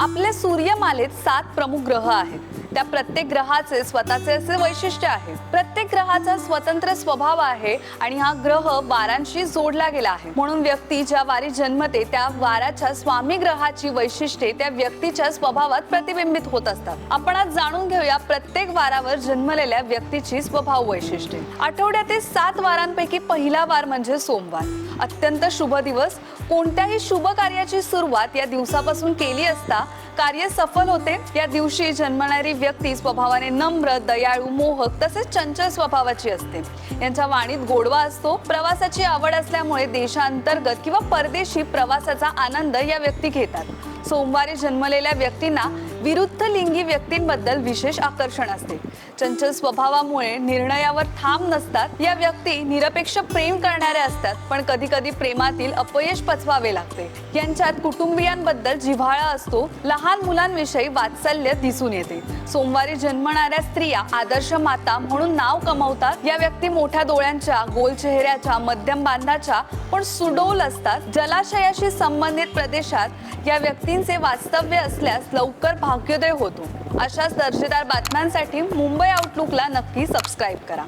आपल्या सूर्यमालेत सात प्रमुख ग्रह आहेत. त्या प्रत्येक ग्रहाचे स्वतःचे असे वैशिष्ट्य आहे. प्रत्येक ग्रहाचा स्वतंत्र स्वभाव आहे आणि हा ग्रह वारांशी जोडला गेला आहे. म्हणून व्यक्ती ज्या वारी जन्मते त्या वाराच्या स्वामी ग्रहाची वैशिष्ट्ये त्या व्यक्तीच्या स्वभावात प्रतिबिंबित होत असतात. आपण आज जाणून घेऊया प्रत्येक वारावर जन्मलेल्या व्यक्तीची स्वभाव वैशिष्ट्ये. आठवड्यातील सात वारांपैकी पहिला वार म्हणजे सोमवार. अत्यंत शुभ दिवस. कोणत्याही शुभ कार्याची सुरुवात या दिवसापासून केली असता कार्य सफल होते. या दिवशी जन्मणारी व्यक्ती स्वभावाने नम्र दयाळू मोहक तसेच चंचल स्वभावाची असते. यांच्या वाणीत गोडवा असतो. प्रवासाची आवड असल्यामुळे देशांतर्गत किंवा परदेशी प्रवासाचा आनंद या व्यक्ती घेतात. सोमवारी जन्मलेल्या व्यक्तींना विरुद्ध लिंगी व्यक्तींबद्दल विशेष आकर्षण असते. चंचल स्वभावामुळे निर्णयावर थांब नसतात. या व्यक्ती निरपेक्ष प्रेम करणाऱ्या असतात पण कधी कधी प्रेमातील अपयश पचवावे लागते. यांच्यात कुटुंबियांबद्दल जिव्हाळा असतो लहान मुलांविषयी वात्सल्य दिसून येते. सोमवारी जन्मणाऱ्या स्त्रिया आदर्श माता म्हणून नाव कमवतात. या व्यक्ती मोठ्या डोळ्यांच्या गोल चेहऱ्याच्या मध्यम बांधाच्या पण सुडोल असतात. जलाशयाशी संबंधित प्रदेशात या व्यक्तींचे वास्तव्य असल्यास लवकर भाग्योदय होतो. अशाच दर्जेदार बातम्यांसाठी मुंबई आउटलुकला नक्की सबस्क्राईब करा.